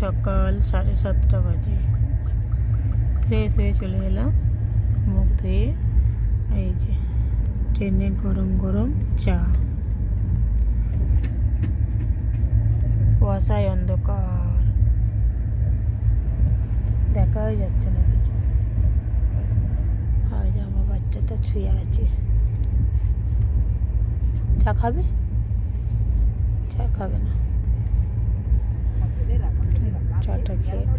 সকাল সাড়ে সাতটা বাজে। ফ্রেশ হয়ে চলে এলাম, মুখ ধুয়ে, এই যে ট্রেনে গরম গরম চা। কুয়াশায় অন্ধকার। দেখাই যাচ্ছে না কিছু। আজ আমার বাচ্চাটা ছুঁয়ে আছে। চা খাবে? চা খাবে না চাটা খেয়ে নে।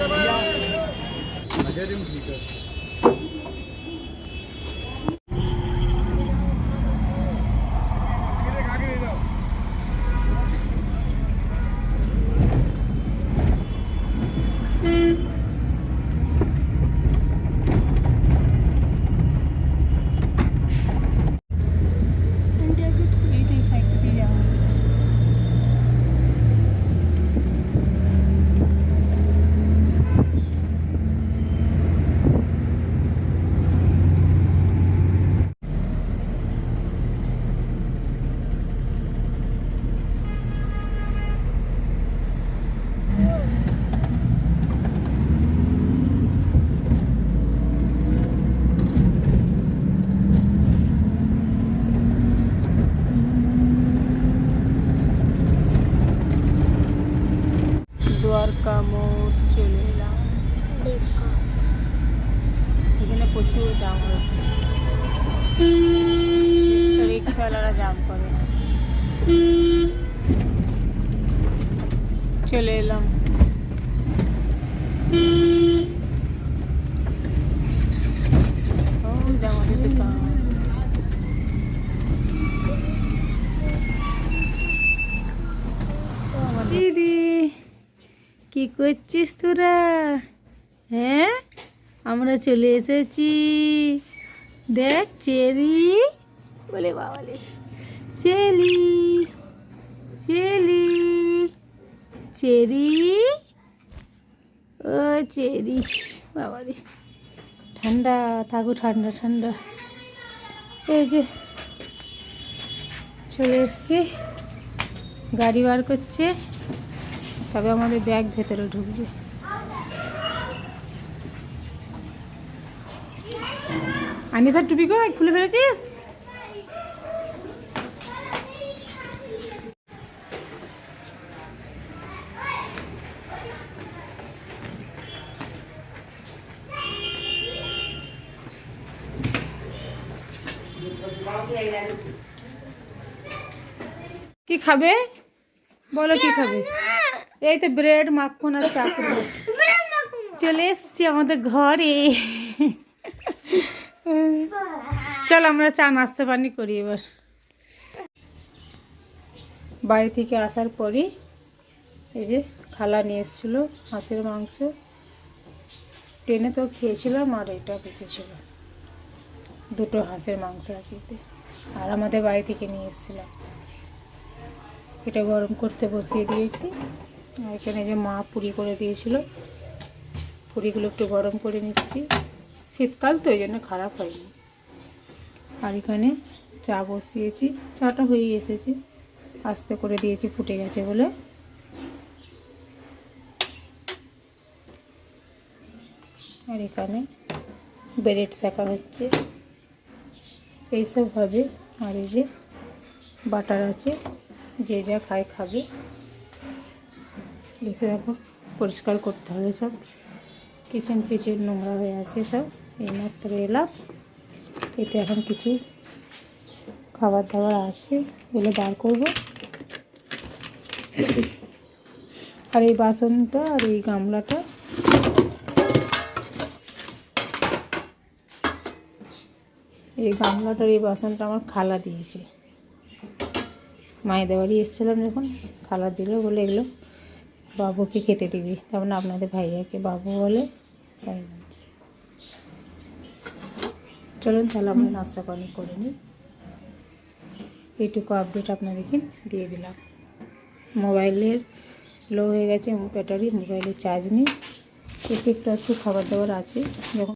अजय ठीक है। মোড় চলে এলাম। এখানে প্রচুর জাম হয়েছে রিক্সাওয়ালারা জাম করে চলে এলাম। দোকান দিদি। কি করছিস তোরা? হ্যাঁ? আমরা চলে এসেছি। দেখ চেরি বলে বাবালে। চেলি। চেলি। চেরি? ও, চেরি। বাবারে ঠান্ডা, থাকো ঠান্ডা ঠান্ডা। এই যে, চলে এসছি। গাড়ি বার করছে। তবে আমাদের ব্যাগ ভেতরে ঢুকবে। আনিসার টুপি কো খুলে ফেলেছিস? কি খাবে? বলো কি খাবে? এই তো ব্রেড মাখন আর চা চলে এসছি আমাদের ঘরে। চল আমরা চা নাস্তা পানি করি এবার। বাড়ি থেকে আসার পরই এই যে খালা নিয়ে এসেছিল হাঁসের মাংস। ট্রেনে তো খেয়েছিলাম আর এটা বেঁচেছিল। দুটো হাঁসের মাংস আছে এতে। আর আমাদের বাড়ি থেকে নিয়ে এসেছিলাম। এটা গরম করতে বসিয়ে দিয়েছি। এখানে যে মা পুরি করে দিয়েছিল। পুরিগুলো একটু গরম করে নিচ্ছি। শীতকাল তো ওই জন্য খারাপ হয়নি। আর এখানে চা বসিয়েছি। চাটা হয়ে এসেছে। আস্তে করে দিয়েছি, ফুটে গেছে বলে। আর এখানে ব্রেড শেখা হচ্ছে। এইসব হবে। আর এই যে বাটার আছে। যে যা খায় খাবে। এসব এখন পরিষ্কার করতে হবে সব। কিচেন কিচেন নোংরা হয়ে আছে সব। এইমাত্র এলাম। এতে এখন কিছু খাবার দাবার আছে এগুলো বার করব। আর এই বাসনটা আর এই গামলাটা এই গামলাটার এই বাসনটা আমার খালা দিয়েছে। মায়েদের বাড়ি এসেছিলাম যখন, খালা দিল বলে এগুলো বাবুকে খেতে দিবি। তেমন আপনাদের ভাইয়াকে বাবু বলে তাই চলুন তাহলে আমরা নাস্তা পানি করে নিই। এইটুকু আপডেট আপনাদেরকে দিয়ে দিলাম। মোবাইলের লো হয়ে গেছে ব্যাটারি মোবাইলের চার্জ নেই। একটু একটু একটু খাবার দাবার আছে। যখন